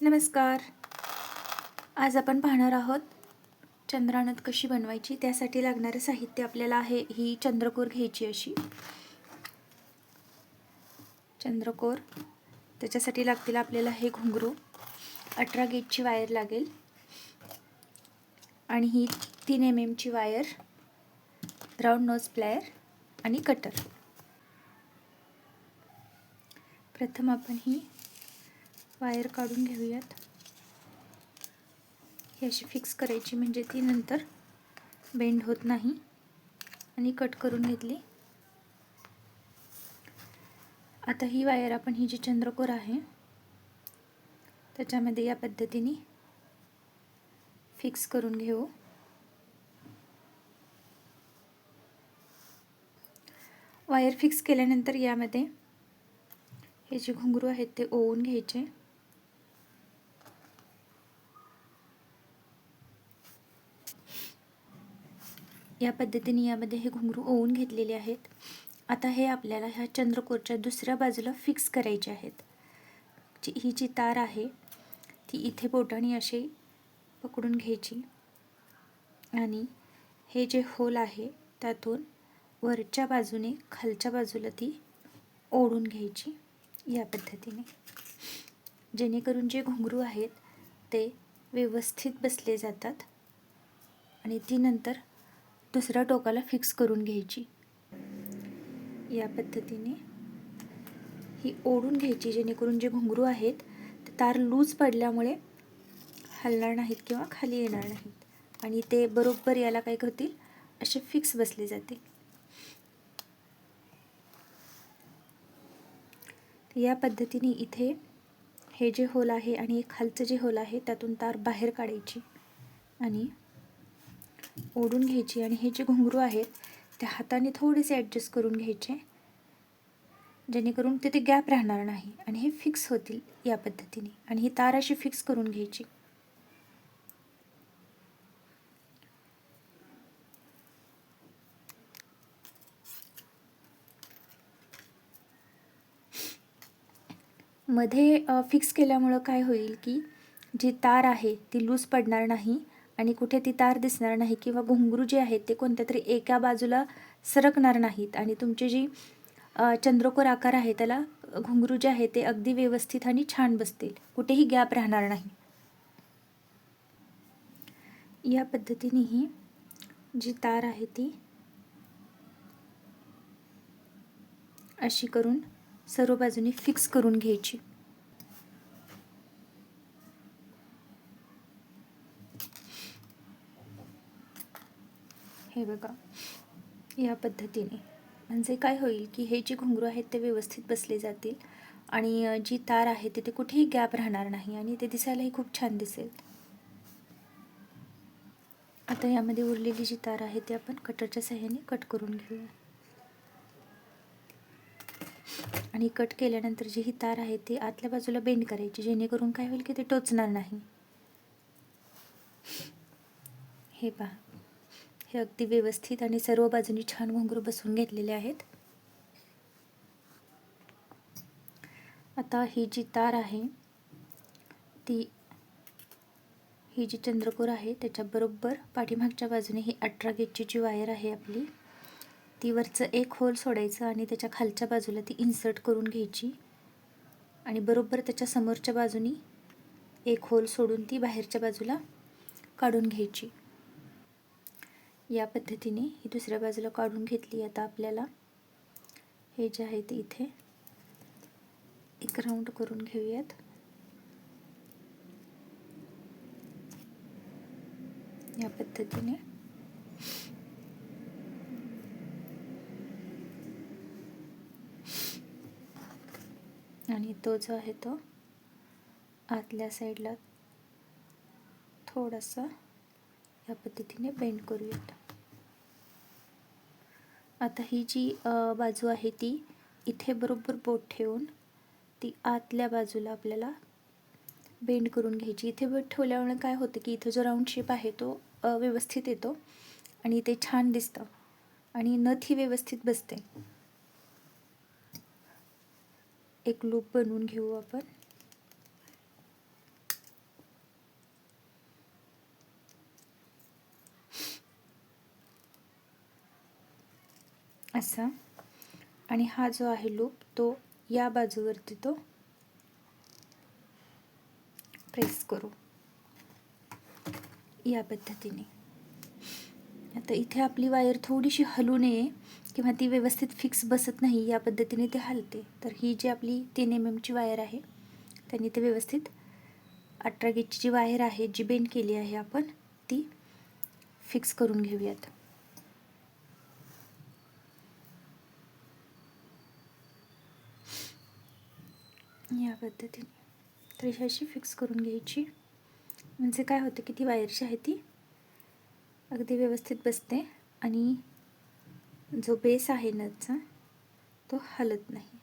नमस्कार. आज आपण पाहणार आहोत चंद्रानथ कशी बनवायची त्यासाठी लागणारं साहित्य आपल्याला आहे ही चंद्रकोर घ्यायची अशी. चंद्रकोर त्याच्यासाठी लागतील आपल्याला हे घुंगरू. अठरा गेजची वायर लागेल. आणि ही तीन एम एमची वायर राऊंड नोज प्लायर आणि कटर. प्रथम आपण ही वायर काढून घेऊयात. ही अशी फिक्स करायची म्हणजे ती नंतर बेंड होत नाही. आणि कट करून घेतली. आता ही वायर आपण ही जी चंद्रकोर आहे त्याच्यामध्ये या पद्धतीने फिक्स करून घेऊ. वायर फिक्स केल्यानंतर यामध्ये हे जे घुंगरू आहेत ते ओवून घ्यायचे. या पद्धतीने यामध्ये हे घुंगरू ओवून घेतलेले आहेत. आता हे आपल्याला ह्या चंद्रकोरच्या दुसऱ्या बाजूला फिक्स करायचे आहेत. जी ही जी तार आहे ती इथे बोटाने अशी पकडून घ्यायची. आणि हे जे होल आहे त्यातून वरच्या बाजूने खालच्या बाजूला ती ओढून घ्यायची या पद्धतीने. जेणेकरून जे घुंगरू आहेत ते व्यवस्थित बसले जातात. आणि ती नंतर दुसऱ्या टोकाला फिक्स करून घ्यायची. या पद्धतीने ही ओढून घ्यायची जेणेकरून जे घुंगरू आहेत ते तार लूज पडल्यामुळे हलणार नाहीत किंवा खाली येणार नाहीत. आणि ते बरोबर याला काय करतील? असे फिक्स बसले जातील या पद्धतीने इथे हे जे होल आहे आणि खालचं जे होल आहे त्यातून तार बाहेर काढायची आणि ओढून घ्यायची आणि हे जे घुंगरू आहेत ते हाताने थोडेसे ॲडजस्ट करून घ्यायचे जेणेकरून तिथे गॅप राहणार नाही आणि हे फिक्स होतील या पद्धतीने. आणि ही तार अशी फिक्स करून घ्यायची. मध्ये फिक्स केल्यामुळं काय होईल की जी तार आहे ती लूज पडणार नाही. आणि कुठे ती तार दिसणार नाही किंवा घुंगरू जे आहेत ते कोणत्या तरी एका बाजूला सरकणार नाहीत. आणि तुमची जी चंद्रकोर आकार आहे त्याला घुंगरू जे आहे ते अगदी व्यवस्थित आणि छान बसतील. कुठेही गॅप राहणार नाही. या पद्धतीने ही जी तार आहे ती अशी करून सर्व बाजूने फिक्स करून घ्यायची. हे बघा. या पद्धतीने. म्हणजे काय होईल की हे जे घुंगरू आहेत ते व्यवस्थित बसले जातील आणि जी तार आहे तिथे कुठेही गॅप राहणार नाही आणि ते दिसायलाही खूप छान दिसेल. आता यामध्ये उरलेली जी तार आहे ती आपण कटरच्या सहाय्याने कट करून घेऊया. आणि कट केल्यानंतर जी ही तार आहे ती आतल्या बाजूला बेंड करायची जेणेकरून काय होईल की ते टोचणार नाही. हे पहा. हे अगदी व्यवस्थित आणि सर्व बाजूनी छान घुंगरू बसवून घेतलेले आहेत. आता ही जी तार आहे ती ही जी चंद्रकोर आहे त्याच्याबरोबर पाठीमागच्या बाजूने ही अठरा गेजची जी वायर आहे आपली ती वरचं एक होल सोडायचं आणि त्याच्या खालच्या बाजूला ती इन्सर्ट करून घ्यायची. आणि बरोबर त्याच्या समोरच्या बाजूनी एक होल सोडून ती बाहेरच्या बाजूला काढून घ्यायची. या पद्धतीने ही दुसऱ्या बाजूला काढून घेतली. आता आपल्याला हे जे आहे ते इथे एक राऊंड करून घेऊयात. या पद्धतीने. आणि तो जो आहे तो आतल्या साईडला थोडासा या पद्धतीने बेंड करूयात. आता ही जी बाजू आहे ती इथे बरोबर बोट ठेवून ती आतल्या बाजूला आपल्याला बेंड करून घ्यायची. इथे बोट ठेवल्यामुळे काय होतं की इथं जो राऊंड शेप आहे तो व्यवस्थित येतो आणि ते छान दिसतं आणि नथ ही व्यवस्थित बसते. एक लूप बनवून घेऊ आपण. असा. आणि हा जो आहे लूप तो या बाजूवरती तो प्रेस करू. या पद्धतीने. आता इथे आपली वायर थोडीशी हलू नये किंवा ती व्यवस्थित फिक्स बसत नाही या पद्धतीने ती हलते. तर ही जी आपली तीन एम एमची वायर आहे त्यांनी ते व्यवस्थित अठरा गेजची जी वायर आहे जी बेंड केली आहे आपण ती फिक्स करून घेऊयात. या पद्धतीने. तर ही अशी फिक्स करून घ्यायची. म्हणजे काय होतं की ती वायरची आहे ती. अगदी व्यवस्थित बसते. आणि जो बेस आहे नटचा तो हलत नाही.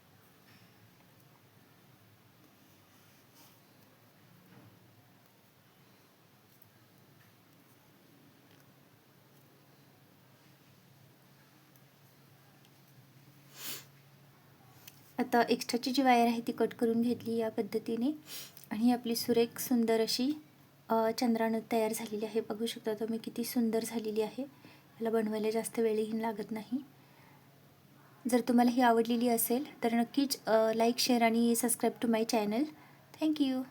आता एक्स्ट्राची जी वायर आहे ती कट करून घेतली या पद्धतीने. आणि आपली सुरेख सुंदर अशी चंद्रानं तयार झालेली आहे. बघू शकता तुम्ही किती सुंदर झालेली आहे. याला बनवायला जास्त वेळही लागत नाही. जर तुम्हाला ही आवडलेली असेल तर नक्कीच लाईक शेअर आणि subscribe to my channel thank you